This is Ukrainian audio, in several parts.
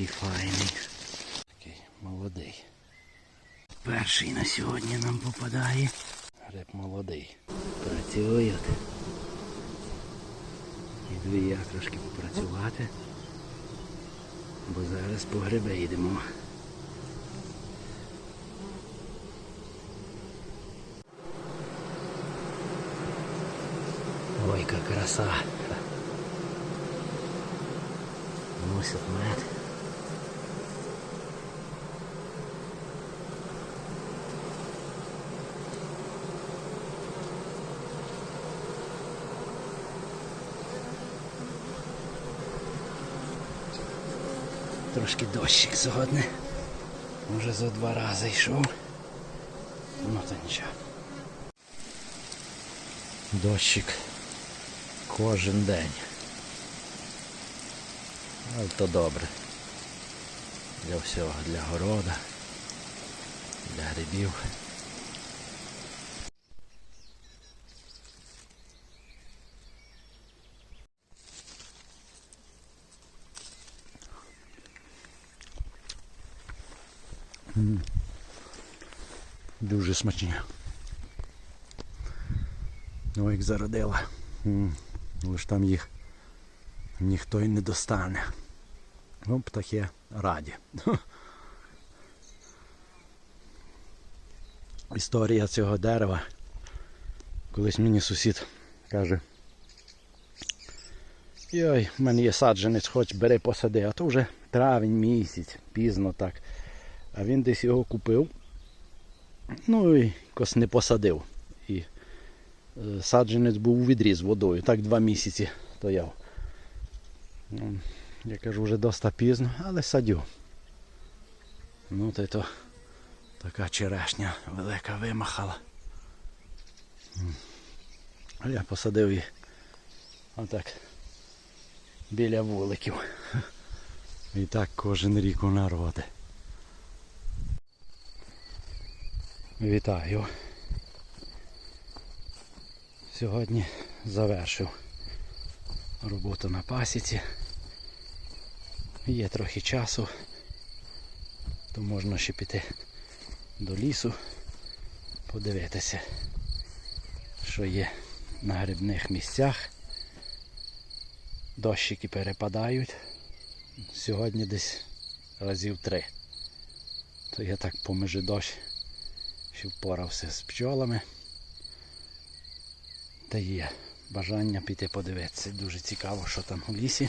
Такий файний. Такий молодий. Перший на сьогодні нам попадає. Гриб молодий. Працюють. Іду і я трошки попрацювати. Бо зараз по гриби йдемо. Ой, яка краса. Носят мед. Трошки дощик сьогодні. Вже за два рази йшов. Ну то нічого. Дощик кожен день. Але то добре. Для всього, для города, для грибів. Дуже смачні. Ну, як зародила. Лиш там їх ніхто й не достане. Ну, птахи раді. Історія цього дерева. Колись мені сусід каже. Йой, в мене є саджанець, хоч бери посади, а то вже травень місяць, пізно так. А він десь його купив. Ну і якось не посадив. І е, саджанець був у відрі з водою. Так два місяці стояв. Ну, Я кажу, вже доста пізно, але садю. Ну то то така черешня велика вимахала. А я посадив її отак біля вуликів. І так кожен рік вона роде. Вітаю. Сьогодні завершив роботу на пасіці. Є трохи часу, то можна ще піти до лісу, подивитися, що є на грибних місцях. Дощики перепадають. Сьогодні десь разів три. То я так помежи дощ, що впорався з пчолами. Та є бажання піти подивитися. Дуже цікаво, що там у лісі.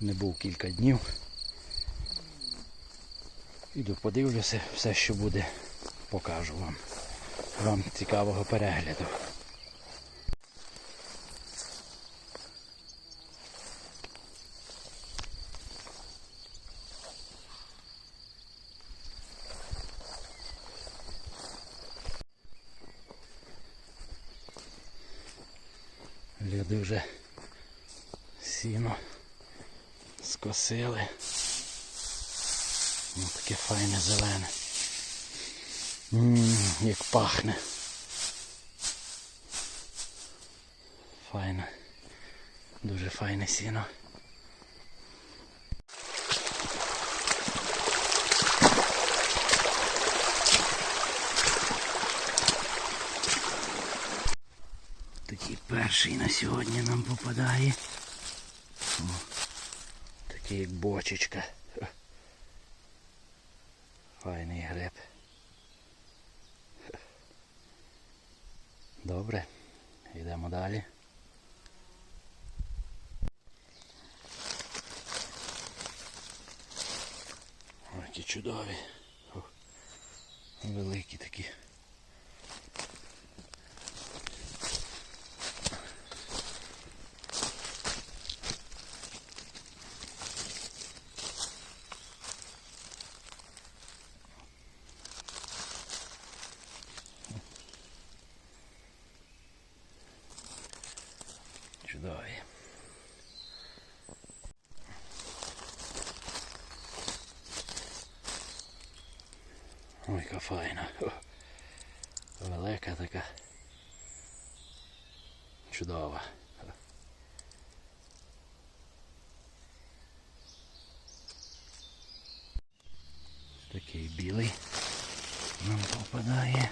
Не був кілька днів. Іду подивлюся, все, що буде, покажу вам. Вам цікавого перегляду. Люди вже сіно скосили. Ну, таке файне зелене. Ммм, як пахне. Файне. Дуже файне сіно. Такий перший на сьогодні нам попадає. Такий як бочечка. Файний гриб. Добре, йдемо далі. Ой, які чудові. Великі такі. Чудові. Ой, яка файна. О, Велика така. Чудова. Такий білий нам попадає.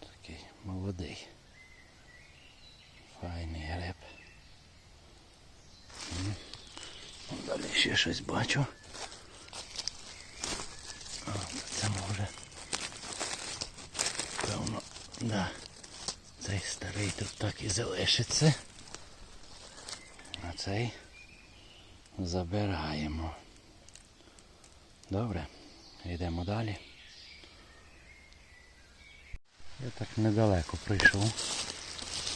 Такий молодий. Файний гриб. М. Далі ще щось бачу. А, це може. Певно, да. Цей старий тут так і залишиться. А цей забираємо. Добре, йдемо далі. Я так недалеко прийшов.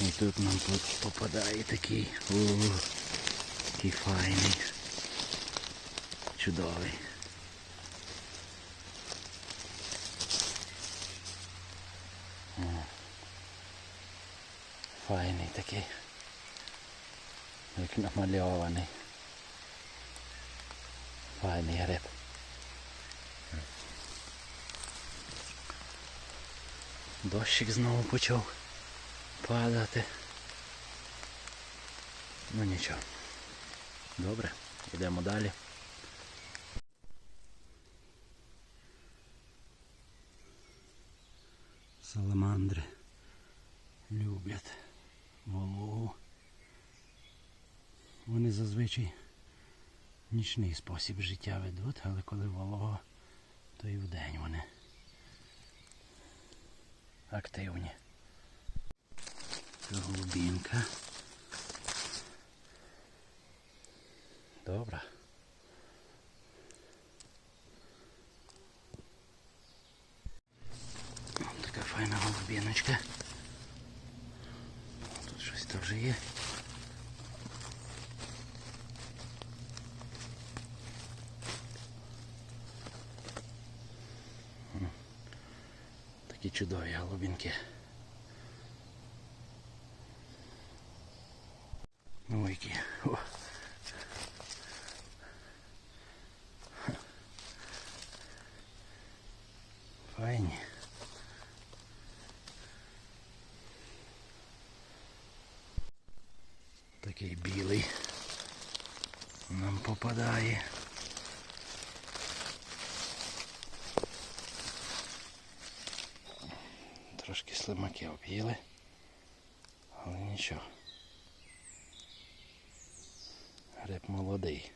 І тут нам тут попадає такий. О, такий файний. Чудовий. Файний такий. Як намальований. Файний гриб. Дощик знову почав падати. Ну нічого. Добре, йдемо далі. Саламандри люблять вологу. Вони зазвичай нічний спосіб життя ведуть, але коли волого, то і вдень вони активні. Це голубінка. Добре. Така файна. Тут щось теж есть. Такі чудові голубінки. Ну які. О. Файні. Такий білий нам попадає. Трошки слимаки об'їли, але нічого. Гриб молодий.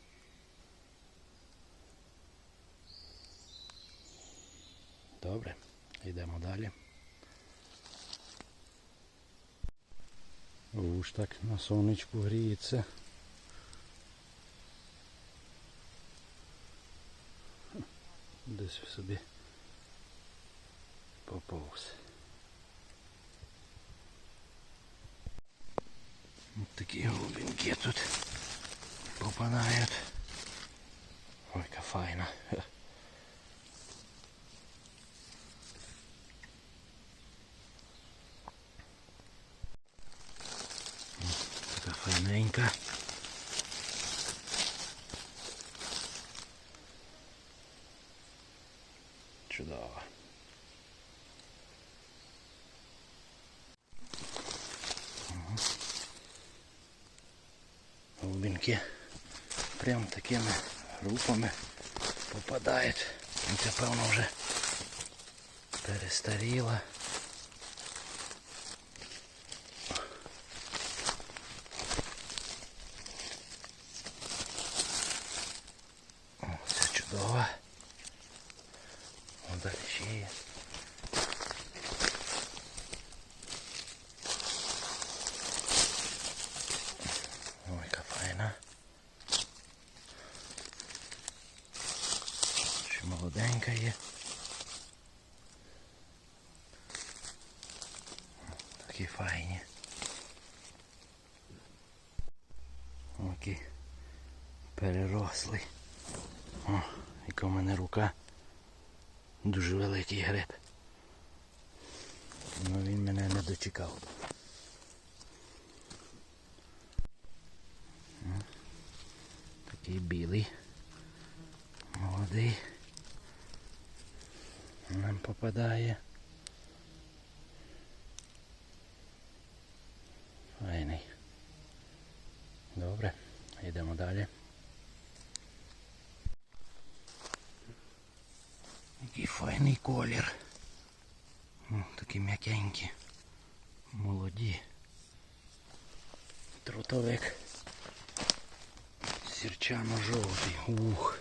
Добре, йдемо далі. Уж так на сонечку гріється. Десь собі поповз. Ось такі голубинки тут попадають. Ой, яка файна. Така файненька. Чудово. Голубинки прям такими групами попадають. Це певно вже перестаріла. О, це чудово. О, далі ще є. Ой, яка файна. Ще молоденька є. Такі файні. Окей. Перерослий. О, яка в мене рука. Дуже великий гриб. Ну він мене не дочекав. Такий білий. Молодий. Нам попадає. Файний. Добре, йдемо далі. Який файний колір. О, такі м'якенькі. Молоді. Трутовик. Сірчано-жовтий. Ух.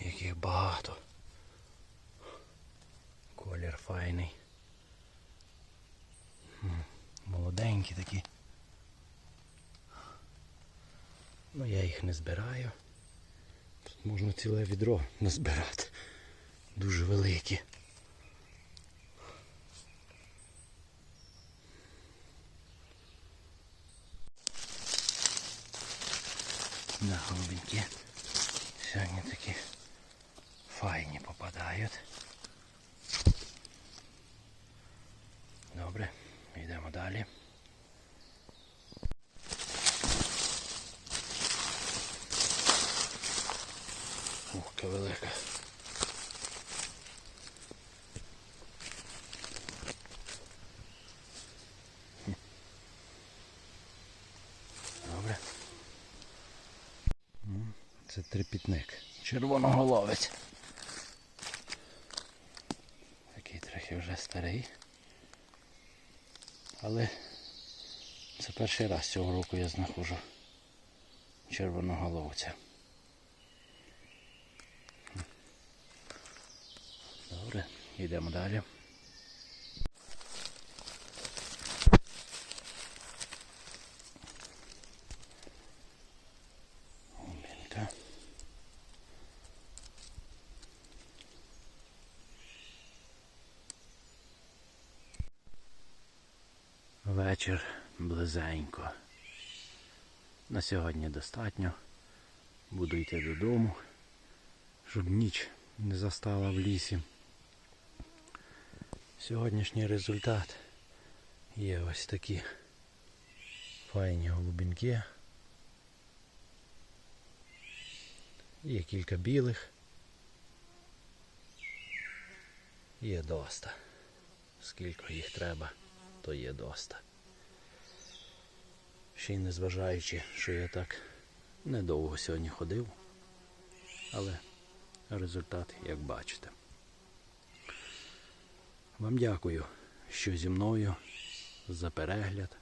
Яких багато. Колір файний. Молоденькі такі. Ну я їх не збираю. Тут можна ціле відро назбирати. Дуже великі. На голубеньки. Сьогодні такі файні попадають. Добре, йдемо далі. Ух, яка велика. Добре. Це трепітник. Червоноголовець. Такий трохи вже старий. Але це перший раз цього року я знаходжу червоноголовця. Добре, йдемо далі. Вечір близенько. На сьогодні достатньо. Буду йти додому, щоб ніч не застала в лісі. Сьогоднішній результат є ось такі файні голубінки. Є кілька білих. Є доста. Скільки їх треба, то є доста. Ще й не зважаючи, що я так недовго сьогодні ходив, але результат, як бачите. Вам дякую, що зі мною за перегляд.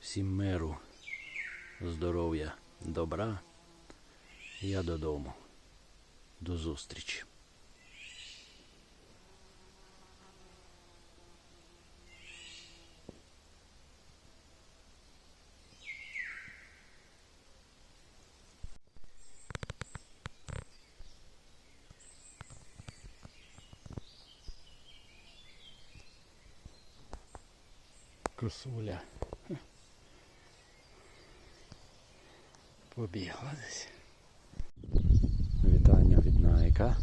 Всім миру, здоров'я, добра. Я додому. До зустрічі. Косуля. Побігла десь. Вітання від Найка.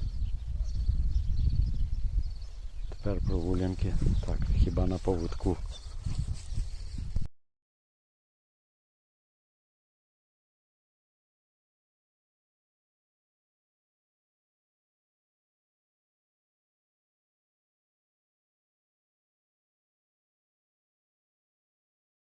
Тепер прогулянки. Так, хіба на поводку